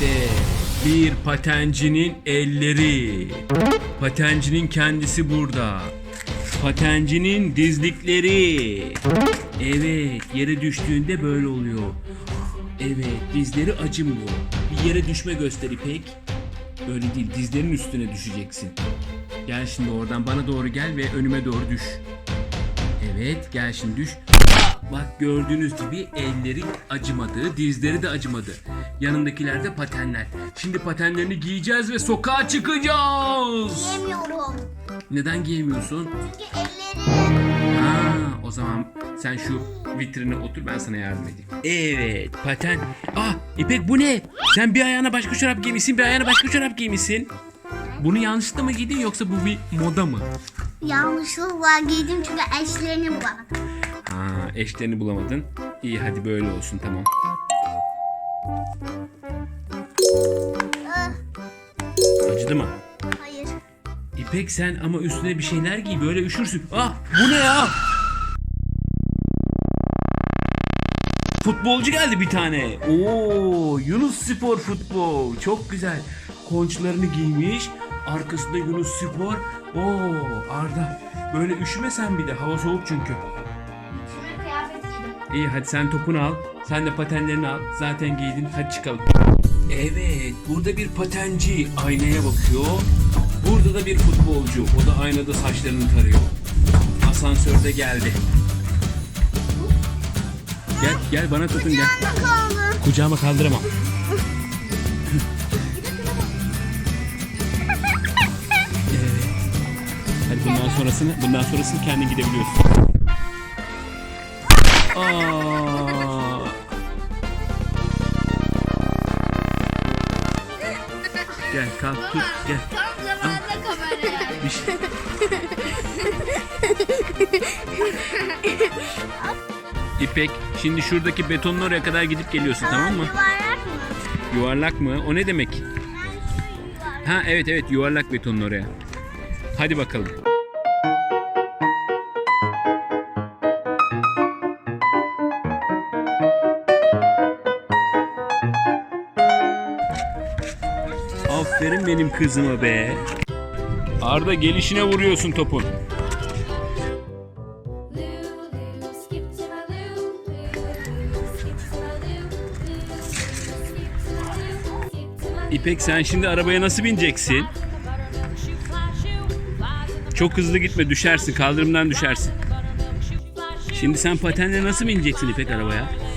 İşte bir patencinin elleri. Patencinin kendisi burada. Patencinin dizlikleri. Evet, yere düştüğünde böyle oluyor. Evet, dizleri acımıyor. Bir yere düşme göster İpek. Öyle değil, dizlerin üstüne düşeceksin. Gel şimdi oradan bana doğru gel ve önüme doğru düş. Evet, gel şimdi düş. Bak gördüğünüz gibi elleri acımadı, dizleri de acımadı. Yanındakiler de patenler. Şimdi patenlerini giyeceğiz ve sokağa çıkacağız. Yemiyorum. Neden giyemiyorsun? Çünkü ellerim. Ha, o zaman sen şu vitrine otur ben sana yardım edeyim. Evet paten. Ah İpek bu ne? Sen bir ayağına başka çorap giymişsin bir ayağına başka çorap giymişsin. Bunu yanlışlıkla mı giydin yoksa bu bir moda mı? Yanlışlıkla giydim çünkü eşlerini bulamadım. Ha, eşlerini bulamadın. İyi hadi böyle olsun tamam. Ah, Acıdı mı? hayır. İpek sen ama üstüne bir şeyler giy böyle üşürsün. Ah bu ne ya? Futbolcu geldi bir tane. Oo Yunus Spor futbol. Çok güzel. Konçlarını giymiş. Arkasında Yunus Spor. Oo Arda. Böyle üşüme sen bir de. Hava soğuk çünkü. Giydim. İyi hadi sen topunu al. Sen de patenlerini al. Zaten giydin. Hadi çıkalım. Evet, burada bir patenci aynaya bakıyor. Burada da bir futbolcu. O da aynada saçlarını tarıyor. Asansörde geldi. Gel, gel bana tutun gel. Kucağıma kaldıramam. Evet. Hadi bundan sonrasını, bundan sonrasını kendin gidebiliyorsun. Aa. Gel kalk tut gel. Tam zamanında kameraya. Bir şey. İpek şimdi şuradaki betonun oraya kadar gidip geliyorsun tamam mı? Yuvarlak mı? Yuvarlak mı? O ne demek? Ha evet evet yuvarlak betonun oraya. Hadi bakalım. Aferin benim kızıma be. Arda gelişine vuruyorsun topun. İpek sen şimdi arabaya nasıl bineceksin? Çok hızlı gitme düşersin kaldırımdan düşersin. Şimdi sen patenle nasıl bineceksin İpek arabaya?